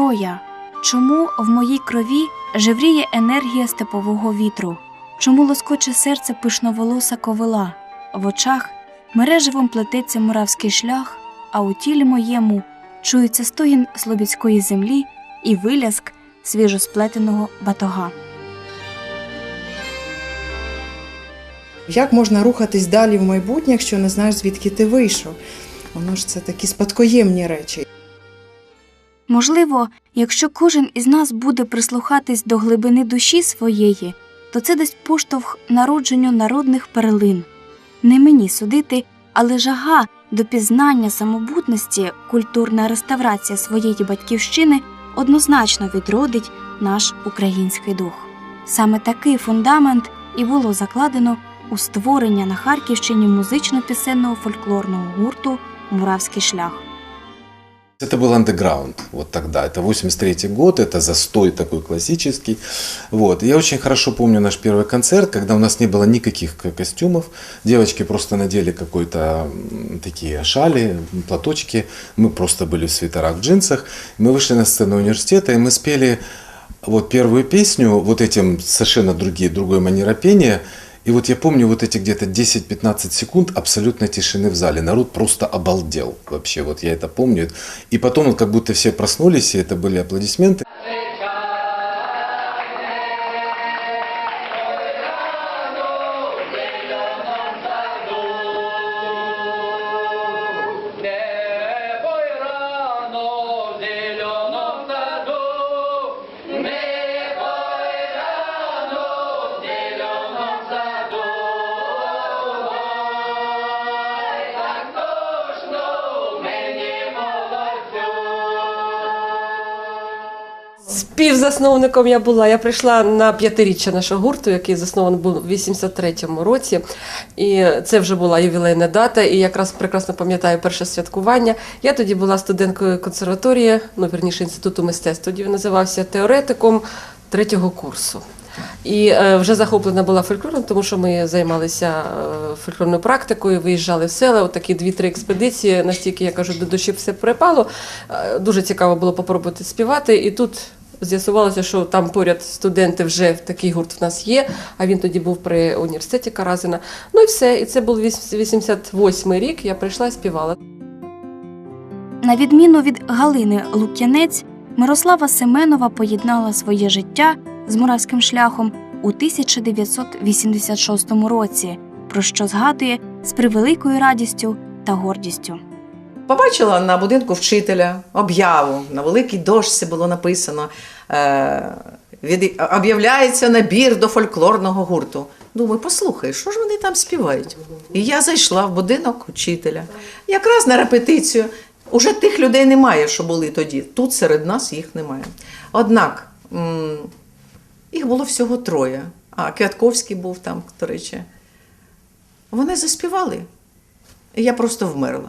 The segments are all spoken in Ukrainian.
Хто я? Чому в моїй крові жевріє енергія степового вітру? Чому лоскоче серце пишноволоса ковила? В очах мереживом плететься муравський шлях, а у тілі моєму чується стогін слобідської землі і виляск свіжосплетеного батога. Як можна рухатись далі в майбутнє, якщо не знаєш, звідки ти вийшов? Воно ж це такі спадкоємні речі. Можливо, якщо кожен із нас буде прислухатись до глибини душі своєї, то це дасть поштовх народженню народних перлин. Не мені судити, але жага до пізнання самобутності, культурна реставрація своєї батьківщини однозначно відродить наш український дух. Саме такий фундамент і було закладено у створення на Харківщині музично-пісенного фольклорного гурту Муравський шлях. Это был андеграунд вот тогда. Это 83 год, это застой такой классический. Вот. Я очень хорошо помню наш первый концерт, когда у нас не было никаких костюмов. Девочки просто надели какой-то такие шали, платочки. Мы просто были в свитерах, в джинсах. Мы вышли на сцену университета, и мы спели вот первую песню, вот этим совершенно другие, другое манера пения. И вот я помню вот эти где-то 10-15 секунд абсолютной тишины в зале. Народ просто обалдел вообще, вот я это помню. И потом вот как будто все проснулись, и это были аплодисменты. Співзасновником я була. Я прийшла на п'ятиріччя нашого гурту, який заснований був у 83-му році. І це вже була ювілейна дата. І якраз прекрасно пам'ятаю перше святкування. Я тоді була студенткою консерваторії, ну вірніше інституту мистецтв. Тоді він називався теоретиком третього курсу. І е, вже захоплена була фольклором, тому що ми займалися е, фольклорною практикою, виїжджали в села, отакі дві-три експедиції, настільки я кажу, до душі все припало. Е, дуже цікаво було попробувати співати. І тут з'ясувалося, що там поряд студенти вже такий гурт в нас є. А він тоді був при університеті Каразина. Ну і все. І це був 88 рік. Я прийшла і співала. На відміну від Галини Лук'янець, Мирослава Семенова поєднала своє життя з муравським шляхом у 1986 році, про що згадує з превеликою радістю та гордістю. Побачила на будинку вчителя об'яву. На великій дошці було написано: е, від, об'являється набір до фольклорного гурту. Думаю, послухай, що ж вони там співають? І я зайшла в будинок вчителя. Якраз на репетицію. Уже тих людей немає, що були тоді. Тут серед нас їх немає. Однак їх було всього троє. А Квятковський був там, до речі. Вони заспівали. І я просто вмерла.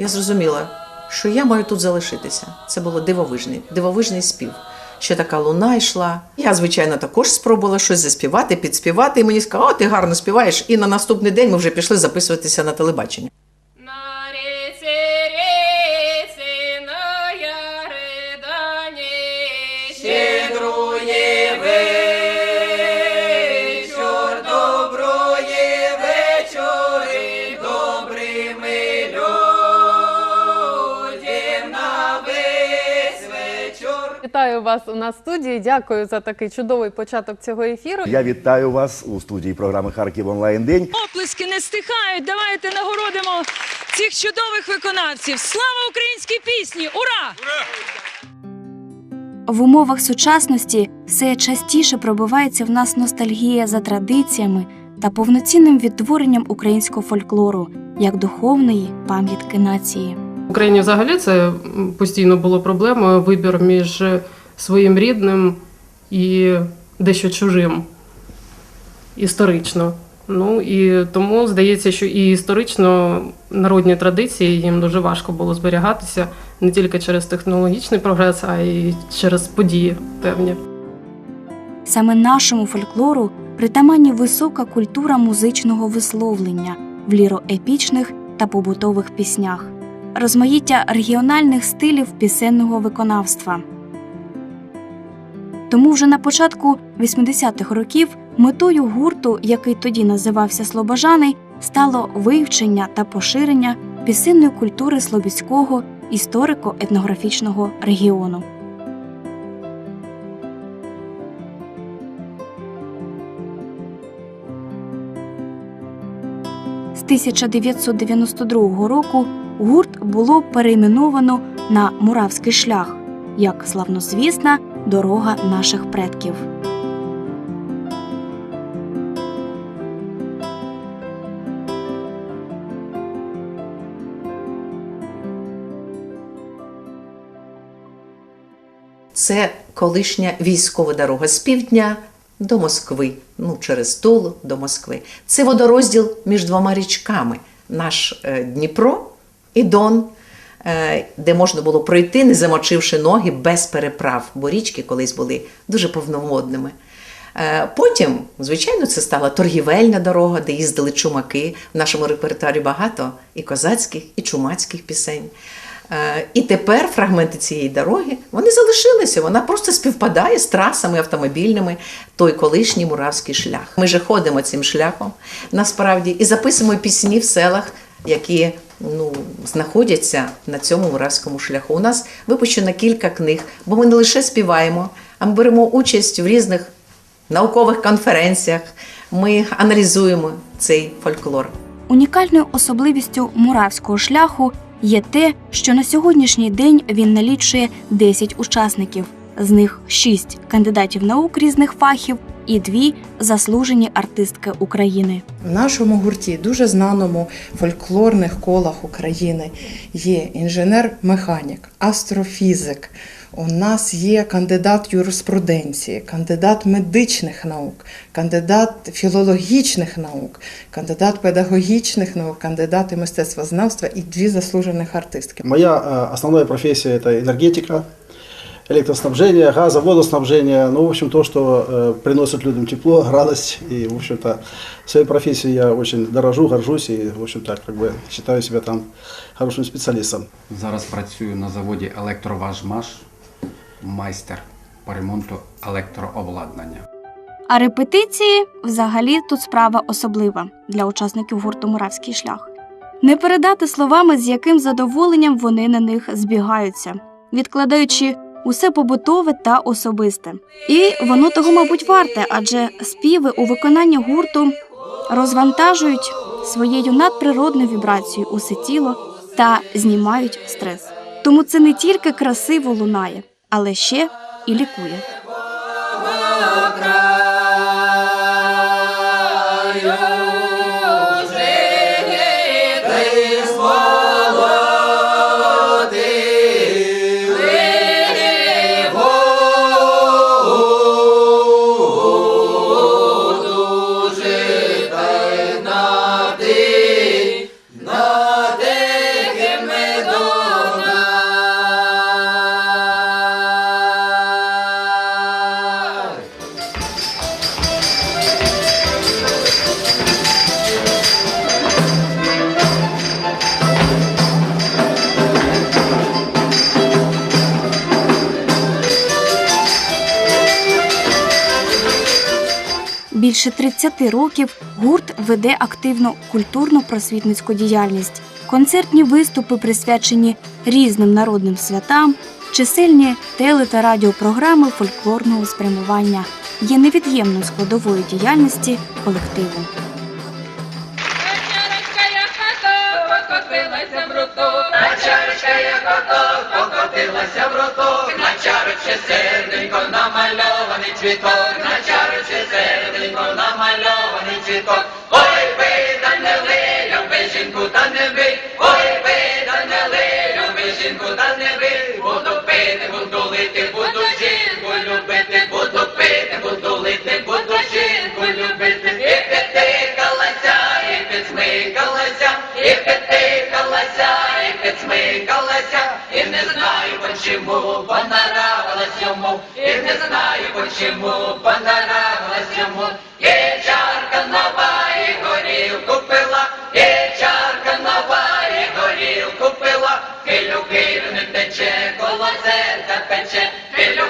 Я зрозуміла, що я маю тут залишитися. Це було дивовижний, дивовижний спів. Ще така луна йшла. Я, звичайно, також спробувала щось заспівати, підспівати, і мені сказали, о, ти гарно співаєш. І на наступний день ми вже пішли записуватися на телебачення. Вас у нас в студії. Дякую за такий чудовий початок цього ефіру. Я вітаю вас у студії програми Харків онлайн день. Оплески не стихають. Давайте нагородимо цих чудових виконавців. Слава українській пісні! Ура! В умовах сучасності все частіше пробивається в нас ностальгія за традиціями та повноцінним відтворенням українського фольклору як духовної пам'ятки нації. В Україні взагалі це постійно було проблемою вибір між своїм рідним і дещо чужим історично. Ну і тому здається, що і історично народні традиції їм дуже важко було зберігатися не тільки через технологічний прогрес, а й через події певні. Саме нашому фольклору притаманні висока культура музичного висловлення в ліроепічних та побутових піснях, розмаїття регіональних стилів пісенного виконавства. Тому вже на початку 80-х років метою гурту, який тоді називався Слобожани, стало вивчення та поширення пісенної культури Слобідського історико-етнографічного регіону. З 1992 року гурт було перейменовано на Муравський шлях як славнозвісна дорога наших предків. Це колишня військова дорога з півдня до Москви, ну через Тулу до Москви. Це водорозділ між двома річками: наш е, Дніпро і Дон, де можна було пройти, не замочивши ноги без переправ, бо річки колись були дуже повноводними. Е, Потім, звичайно, це стала торгівельна дорога, де їздили чумаки. В нашому репертуарі багато і козацьких, і чумацьких пісень. Е, І тепер фрагменти цієї дороги вони залишилися. Вона просто співпадає з трасами автомобільними, той колишній муравський шлях. Ми же ходимо цим шляхом насправді і записуємо пісні в селах, які ну, знаходяться на цьому муравському шляху. У нас випущено кілька книг, бо ми не лише співаємо, а ми беремо участь в різних наукових конференціях. Ми аналізуємо цей фольклор. Унікальною особливістю муравського шляху є те, що на сьогоднішній день він налічує 10 учасників, з них 6 кандидатів наук різних фахів і 2 заслужені артистки України. В нашому гурті, дуже знаному фольклорних колах України, є інженер-механік, астрофізик. У нас є кандидат юриспруденції, кандидат медичних наук, кандидат філологічних наук, кандидат педагогічних наук, кандидати мистецтвознавства і дві заслужених артистки. Моя э, основная профессия – это энергетика, электроснабжение, газа, водоснабжение. Ну, в общем, то, что э, приносит людям тепло, радость. И, в общем-то, своей профессией я очень дорожу, горжусь и, в общем-то, как бы считаю себя там хорошим специалистом. Зараз працюю на заводі Електроважмаш, майстер по ремонту електрообладнання. А репетиції взагалі тут справа особлива для учасників гурту Муравський шлях. Не передати словами, з яким задоволенням вони на них збігаються, відкладаючи усе побутове та особисте. І воно того, мабуть, варте, адже співи у виконанні гурту розвантажують своєю надприродною вібрацією усе тіло та знімають стрес. Тому це не тільки красиво лунає, але ще і лікує. Більше 30 років гурт веде активну культурно-просвітницьку діяльність. Концертні виступи присвячені різним народним святам, чисельні теле та радіопрограми фольклорного спрямування є невід'ємною складовою діяльності колективу. Покотилася в роток, начароче серденько намальований цвіток, на чароче серденько намальований цвіток. Ой, би лий, люби жінку, та не бий, ой, би лий, люби жінку, та не бий, буду пити, буду лити, буду жінку любити, буду пити, буду почему понравилась йому, чарка нова, і горілку пила, і чарка нова, і горілку пила, килю не тече, коло серця пече, килю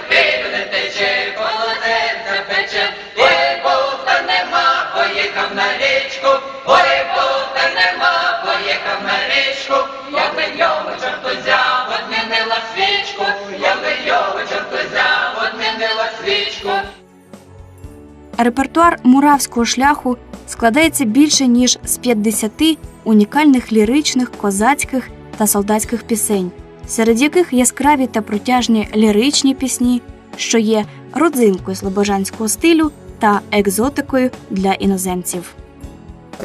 не тече, коло серця пече, ой, Бога нема, поїхав на річку, ой, Бога нема, поїхав на річку, я би його чорту взяв, одмінила свічку, я би його чорту взяв, одмінила свічку. Репертуар муравського шляху складається більше ніж з 50 унікальних ліричних, козацьких та солдатських пісень, серед яких яскраві та протяжні ліричні пісні, що є родзинкою слобожанського стилю та екзотикою для іноземців.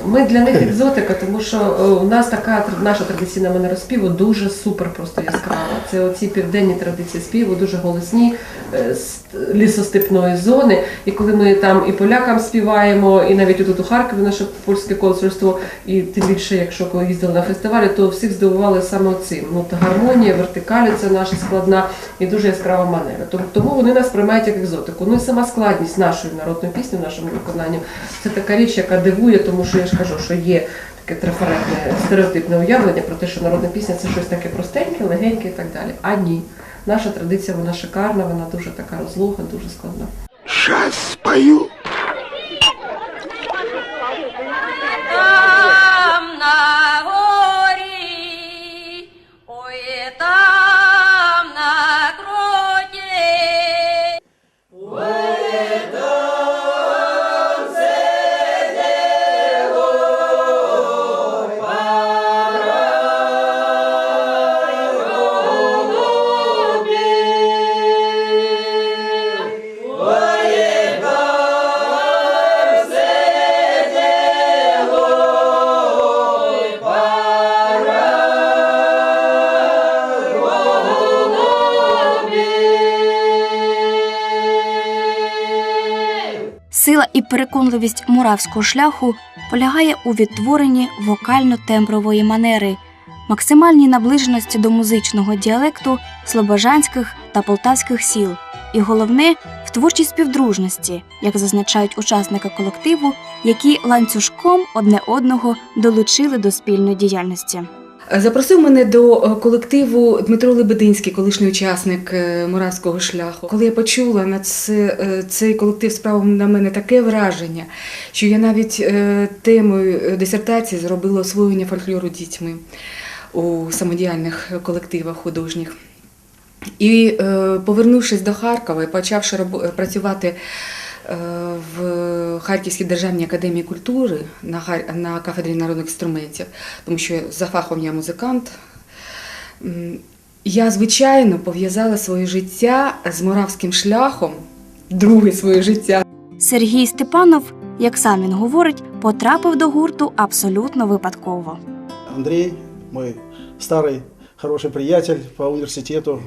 Ми для них екзотика, тому що е, у нас така наша традиційна манера співу дуже супер просто яскрава. Це оці південні традиції співу, дуже голосні е, з лісостепної зони. І коли ми там і полякам співаємо, і навіть тут у Харкові наше польське консульство, і тим більше, якщо коли їздили на фестивалі, то всіх здивували саме цим. Ну та гармонія, вертикалі це наша складна і дуже яскрава манера. Тому, вони нас приймають як екзотику. Ну і сама складність нашої народної пісні, нашому виконанні, це така річ, яка дивує, тому що я ж кажу, що є таке трафаретне стереотипне уявлення про те, що народна пісня це щось таке простеньке, легеньке і так далі. А ні. Наша традиція вона шикарна, вона дуже така розлуга, дуже складна. Сейчас спою. Переконливість муравського шляху полягає у відтворенні вокально-тембрової манери, максимальній наближеності до музичного діалекту слобожанських та полтавських сіл, і головне в творчій співдружності, як зазначають учасники колективу, які ланцюжком одне одного долучили до спільної діяльності. Запросив мене до е, колективу Дмитро Лебединський, колишній учасник е, Муравського шляху. Коли я почула на це, е, цей колектив справив на мене таке враження, що я навіть темою дисертації зробила освоєння фольклору дітьми у самодіяльних колективах художніх. І повернувшись до Харкова і почавши працювати в Харківській державній академії культури на, Хар- на кафедрі народних інструментів, тому що за фахом я музикант. Я, звичайно, пов'язала своє життя з моравським шляхом, друге своє життя Сергій Степанов, як сам він говорить, потрапив до гурту абсолютно випадково. Андрей, мой старый хороший приятель по университету.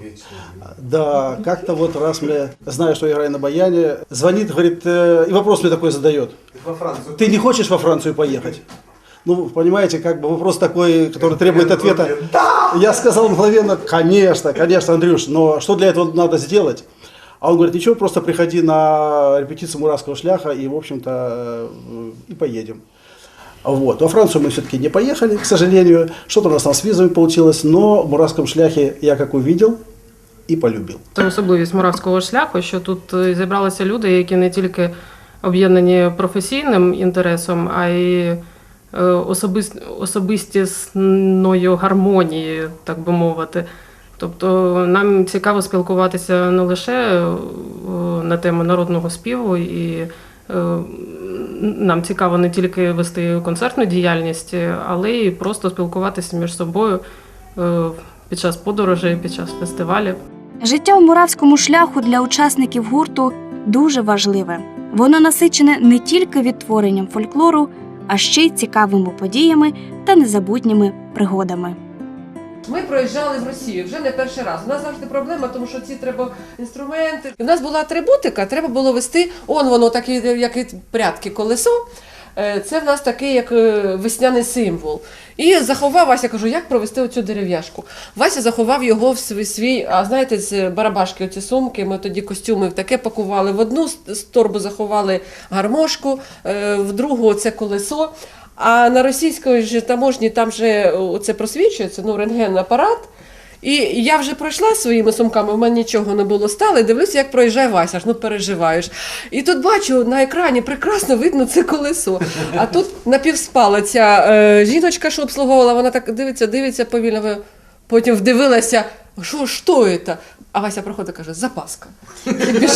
Да, как-то вот раз мне, зная, что я играю на баяне, звонит, говорит, э, и вопрос мне такой задает. Ты не хочешь во Францию поехать? Ну, понимаете, как бы вопрос такой, который требует ответа. Я сказал мгновенно, конечно, конечно, Андрюш, но что для этого надо сделать? А он говорит, ничего, просто приходи на репетицию Муравского шляха и, в общем-то, э, и поедем. Вот. Во Францию мы все-таки не поехали, к сожалению. Что-то у нас там с визами получилось, но в Муравском шляхе я как увидел и полюбил. Це особливість муравського шляху, що тут е, зібралися люди, які не тільки об'єднані професійним інтересом, а й е, особистісною гармонією, так би мовити. Тобто нам цікаво спілкуватися не лише е, на тему народного співу, і нам цікаво не тільки вести концертну діяльність, але й просто спілкуватися між собою е, під час подорожей, під час фестивалів. Життя у муравському шляху для учасників гурту дуже важливе. Воно насичене не тільки відтворенням фольклору, а ще й цікавими подіями та незабутніми пригодами. Ми проїжджали в Росію вже не перший раз. У нас завжди проблема, тому що ці треба інструменти. В нас була атрибутика, треба було вести. Он воно такі, як і прятки колесо. Е, Це в нас такий як е, весняний символ. І заховав Вася, кажу, як провести оцю дерев'яшку. Вася заховав його в свій, свій а знаєте, з барабашки, оці сумки, ми тоді костюми в таке пакували. В одну с торбу заховали гармошку, е, в другу це колесо. А на російській ж таможні там же це просвічується, ну, рентген апарат. І я вже пройшла своїми сумками, в мене нічого не було стало, і дивлюся, як проїжджає Вася, аж ну переживаєш. І тут бачу на екрані прекрасно видно це колесо. А тут напівспала ця е, жіночка, що обслуговувала, вона так дивиться, дивиться повільно. Потім вдивилася, що, що це? А Вася проходить каже, запаска. І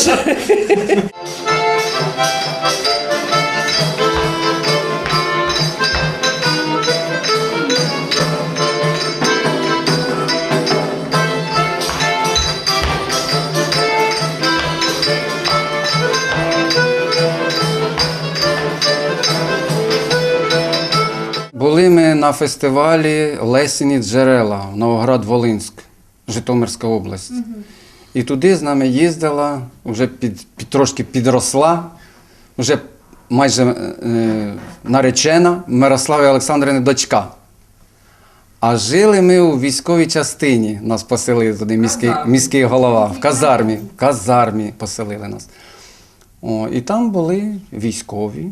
на фестивалі Лесіні джерела, Новоград-Волинськ, Житомирська область. І туди з нами їздила, вже під, під, трошки підросла, вже майже е, наречена Мирослава Олександрівна дочка. А жили ми у військовій частині, нас поселили туди, міський, міський голова, в казармі, в казармі поселили нас. О, і там були військові.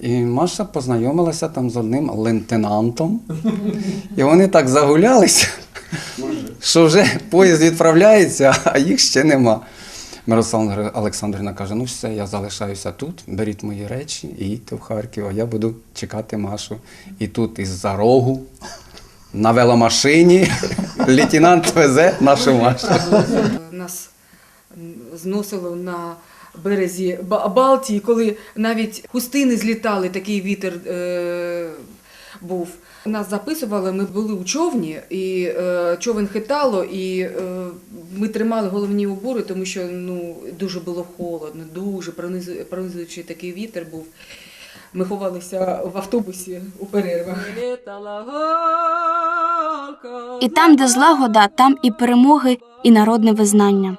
І Маша познайомилася там з одним лейтенантом. І вони так загулялися, що вже поїзд відправляється, а їх ще нема. Мирослава Олександрівна каже: ну все, я залишаюся тут, беріть мої речі і їдьте в Харків, а я буду чекати Машу. І тут із-за рогу на веломашині лейтенант везе нашу Машу. Нас зносило на березі Ба- Балтії, коли навіть хустини злітали, такий вітер е, був. Нас записували, ми були у човні, і е, човен хитало, і е, ми тримали головні убори, тому що ну, дуже було холодно, дуже пронизу- пронизуючий такий вітер був. Ми ховалися в автобусі у перервах. І там, де злагода, там і перемоги, і народне визнання.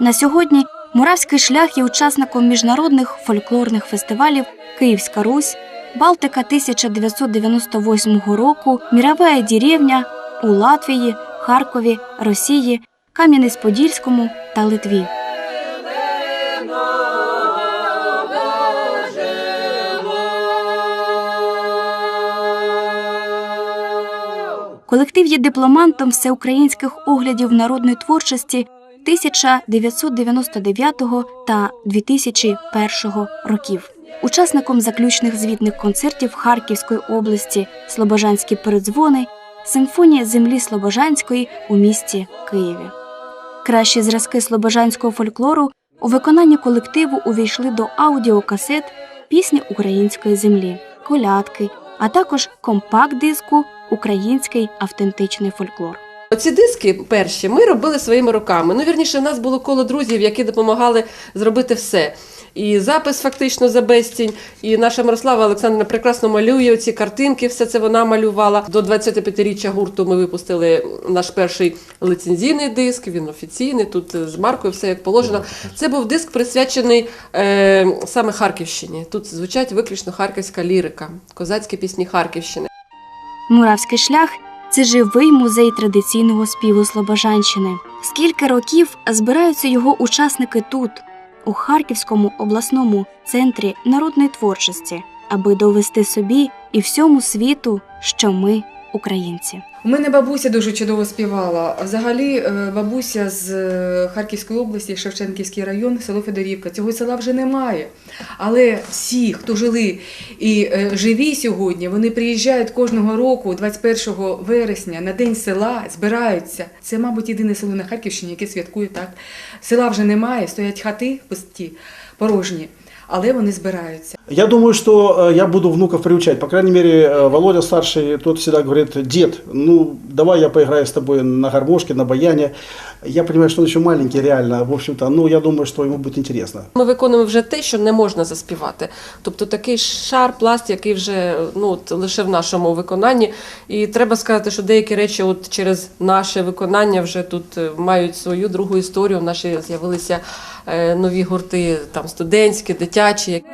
На сьогодні Муравський шлях є учасником міжнародних фольклорних фестивалів Київська Русь, Балтика 1998 року, Міровая деревня у Латвії, Харкові, Росії, Кам'янець-Подільському та Литві. Колектив є дипломантом всеукраїнських оглядів народної творчості 1999 та 2001 років. Учасником заключних звітних концертів Харківської області Слобожанські передзвони, Симфонія землі Слобожанської у місті Києві. Кращі зразки слобожанського фольклору у виконанні колективу увійшли до аудіокасет пісні української землі, колядки, а також компакт-диску Український автентичний фольклор. Оці диски перші ми робили своїми руками. Ну, вірніше, в нас було коло друзів, які допомагали зробити все. І запис фактично за безцінь. І наша Мирослава Олександрівна прекрасно малює ці картинки, все це вона малювала. До 25-річчя гурту ми випустили наш перший лицензійний диск, він офіційний, тут з маркою все як положено. Це був диск присвячений е, саме Харківщині. Тут звучать виключно харківська лірика, козацькі пісні Харківщини. Муравський шлях це живий музей традиційного співу Слобожанщини. Скільки років збираються його учасники тут, у Харківському обласному центрі народної творчості, аби довести собі і всьому світу, що ми українці. У мене бабуся дуже чудово співала. Взагалі, е, бабуся з е, Харківської області, Шевченківський район, село Федорівка. Цього села вже немає. Але всі, хто жили і е, живі сьогодні, вони приїжджають кожного року, 21 вересня, на день села, збираються. Це, мабуть, єдине село на Харківщині, яке святкує так. Села вже немає, стоять хати пусті, порожні, але вони збираються. Я думаю, что э, я буду внуков приучать. По крайней мере, э, Володя старший, тот всегда говорит, дед, ну давай я поиграю с тобой на гармошке, на баяне. Я понимаю, что он еще маленький, реально. В общем-то, ну я думаю, что ему будет интересно. Ми виконуємо вже те, що не можна заспівати. Тобто такий шар, пласт, який вже ну, лише в нашому виконанні. І треба сказати, що деякі речі от через наше виконання вже тут е, мають свою другу історію. В наші з'явилися е, нові гурти, там студентські, дитячі.